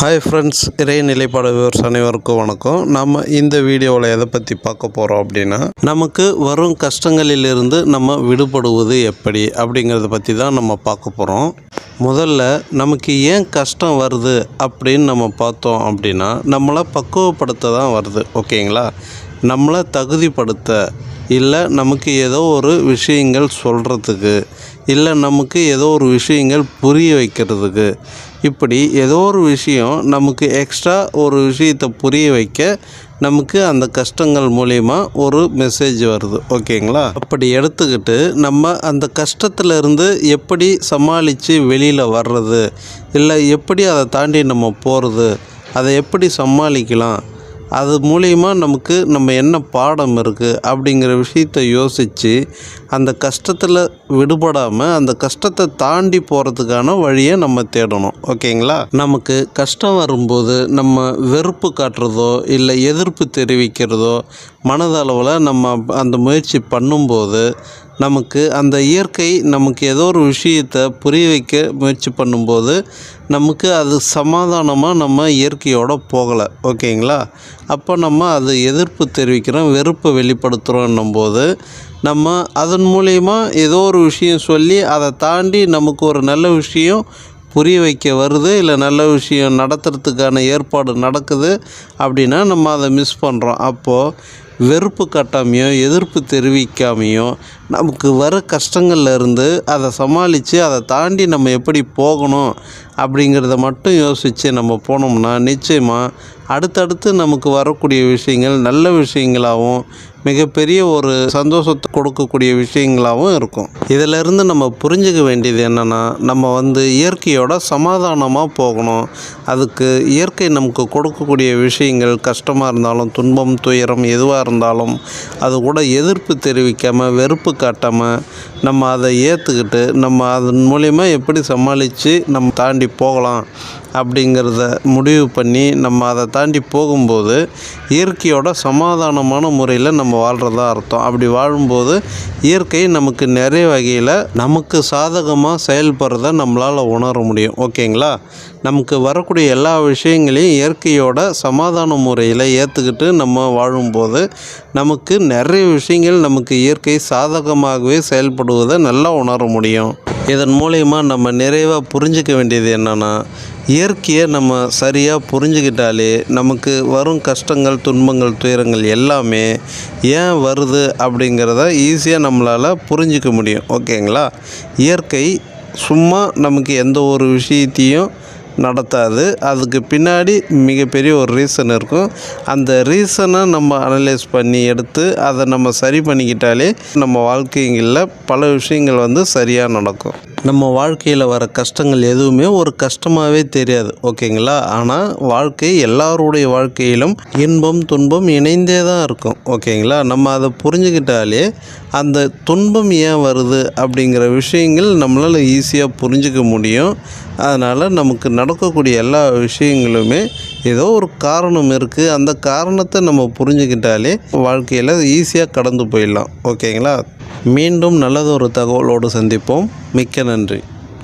Hi friends இறை நிலைப்பாடு viewers அனைவருக்கும் வணக்கம். நம்ம இந்த வீடியோவில் எதை பற்றி பார்க்க போகிறோம் அப்படின்னா நமக்கு வரும் கஷ்டங்களிலிருந்து நம்ம விடுபடுவது எப்படி அப்படிங்கிறத பற்றி தான் நம்ம பார்க்க போகிறோம் முதல்ல நமக்கு ஏன் கஷ்டம் வருது அப்படின்னு நம்ம பார்த்தோம் அப்படின்னா நம்மளை பக்குவப்படுத்த தான் வருது ஓகேங்களா? நம்மளை தகுதிப்படுத்த இல்லை நமக்கு ஏதோ ஒரு விஷயங்கள் சொல்கிறதுக்கு இல்லை நமக்கு ஏதோ ஒரு விஷயங்கள் புரிய வைக்கிறதுக்கு. இப்படி ஏதோ ஒரு விஷயம் நமக்கு எக்ஸ்ட்ரா ஒரு விஷயத்தை புரிய வைக்க நமக்கு அந்த கஷ்டங்கள் மூலிமா ஒரு மெசேஜ் வருது. ஓகேங்களா அப்படி எடுத்துக்கிட்டு நம்ம அந்த கஷ்டத்துலேருந்து எப்படி சமாளித்து வெளியில் வர்றது? இல்லை எப்படி அதை தாண்டி நம்ம போகிறது அதை எப்படி சமாளிக்கலாம்? அது மூலிமா நமக்கு நம்ம என்ன பாடம் இருக்குது அப்படிங்கிற விஷயத்தை யோசித்து அந்த கஷ்டத்தில் விடுபடாமல் அந்த கஷ்டத்தை தாண்டி போகிறதுக்கான வழியை நம்ம தேடணும். ஓகேங்களா? நமக்கு கஷ்டம் வரும்போது நம்ம வெறுப்பு காட்டுறதோ இல்லை எதிர்ப்பு தெரிவிக்கிறதோ மனதளவில் நம்ம அந்த முயற்சி பண்ணும்போது நமக்கு அந்த இயற்கை நமக்கு ஏதோ ஒரு விஷயத்தை புரிய வைக்க முயற்சி பண்ணும்போது நமக்கு அது சமாதானமாக நம்ம இயற்கையோடு போகலை. ஓகேங்களா? அப்போ நம்ம அது எதிர்ப்பு தெரிவிக்கிறோம் வெறுப்பை வெளிப்படுத்துகிறோன்னும் போது நம்ம அதன் மூலயமா ஏதோ ஒரு விஷயம் சொல்லி அதை தாண்டி நமக்கு ஒரு நல்ல விஷயம் புரிய வைக்க வருது இல்லை நல்ல விஷயம் நடத்துறதுக்கான ஏற்பாடு நடக்குது அப்படின்னா நம்ம அதை மிஸ் பண்ணுறோம் அப்போது வெறுப்பு கட்டாமையோ எதிர்ப்பு தெரிவிக்காமையோ நமக்கு வர கஷ்டங்கள்ல இருந்து அதை சமாளித்து அதை தாண்டி நம்ம எப்படி போகணும் அப்படிங்கிறத மட்டும் யோசித்து நம்ம போனோம்னா நிச்சயமாக அடுத்தடுத்து நமக்கு வரக்கூடிய விஷயங்கள் நல்ல விஷயங்களாகவும் மிகப்பெரிய ஒரு சந்தோஷத்தை கொடுக்கக்கூடிய விஷயங்களாகவும் இருக்கும். இதிலிருந்து நம்ம புரிஞ்சுக்க வேண்டியது என்னென்னா நம்ம வந்து இயற்கையோட சமாதானமாக போகணும். அதுக்கு இயற்கை நமக்கு கொடுக்கக்கூடிய விஷயங்கள் கஷ்டமாக இருந்தாலும் துன்பம் துயரம் எதுவாக இருந்தாலும் அது கூட எதிர்ப்பு தெரிவிக்காமல் வெறுப்பு காட்டாமல் நம்ம அதை ஏற்றுக்கிட்டு நம்ம அதன் மூலிமா எப்படி சமாளித்து நம்ம தாண்டி போகலாம். அப்படிங்கிறத முடிவு பண்ணி நம்ம அதை தாண்டி போகும்போது இயற்கையோட சமாதானமான முறையில் நம்ம வாழ்கிறதா அர்த்தம். அப்படி வாழும்போது இயற்கை நமக்கு நிறைய வகையில் நமக்கு சாதகமாக செயல்படுறத நம்மளால் உணர முடியும். ஓகேங்களா? நமக்கு வரக்கூடிய எல்லா விஷயங்களையும் இயற்கையோட சமாதான முறையில் ஏற்றுக்கிட்டு நம்ம வாழும்போது நமக்கு நிறைய விஷயங்கள் நமக்கு இயற்கை சாதகமாகவே செயல்படுவதை நல்லா உணர முடியும். இதன் மூலயமா நம்ம நிறைவாக புரிஞ்சிக்க வேண்டியது என்னென்னா இயற்கையை நம்ம சரியாக புரிஞ்சுக்கிட்டாலே நமக்கு வரும் கஷ்டங்கள் துன்பங்கள் துயரங்கள் எல்லாமே ஏன் வருது அப்படிங்கிறத ஈஸியாக நம்மளால் புரிஞ்சிக்க முடியும். ஓகேங்களா? இயற்கை சும்மா நமக்கு எந்த ஒரு விஷயத்தையும் நடத்தாது. அதுக்கு பின்னாடி மிகப்பெரிய ஒரு ரீசன் இருக்கும். அந்த ரீசனை நம்ம அனலைஸ் பண்ணி எடுத்து அதை நம்ம சரி பண்ணிக்கிட்டாலே நம்ம வாழ்க்கைங்களில் பல விஷயங்கள் வந்து சரியாக நடக்கும். நம்ம வாழ்க்கையில் வர கஷ்டங்கள் எதுவுமே ஒரு கஷ்டமாகவே தெரியாது ஓகேங்களா? ஆனால் வாழ்க்கை எல்லாருடைய வாழ்க்கையிலும் இன்பம் துன்பம் இணைந்தே தான் இருக்கும் ஓகேங்களா? நம்ம அதை புரிஞ்சுக்கிட்டாலே அந்த துன்பம் ஏன் வருது அப்படிங்கிற விஷயங்கள் நம்மளால் ஈஸியாக புரிஞ்சுக்க முடியும். அதனால் நமக்கு நடக்கக்கூடிய எல்லா விஷயங்களுமே ஏதோ ஒரு காரணம் இருக்குது அந்த காரணத்தை நம்ம புரிஞ்சுக்கிட்டாலே வாழ்க்கையில் ஈஸியாக கடந்து போயிடலாம் ஓகேங்களா? மீண்டும் நல்லதொரு தகவலோடு சந்திப்போம். மிக்க நன்றி.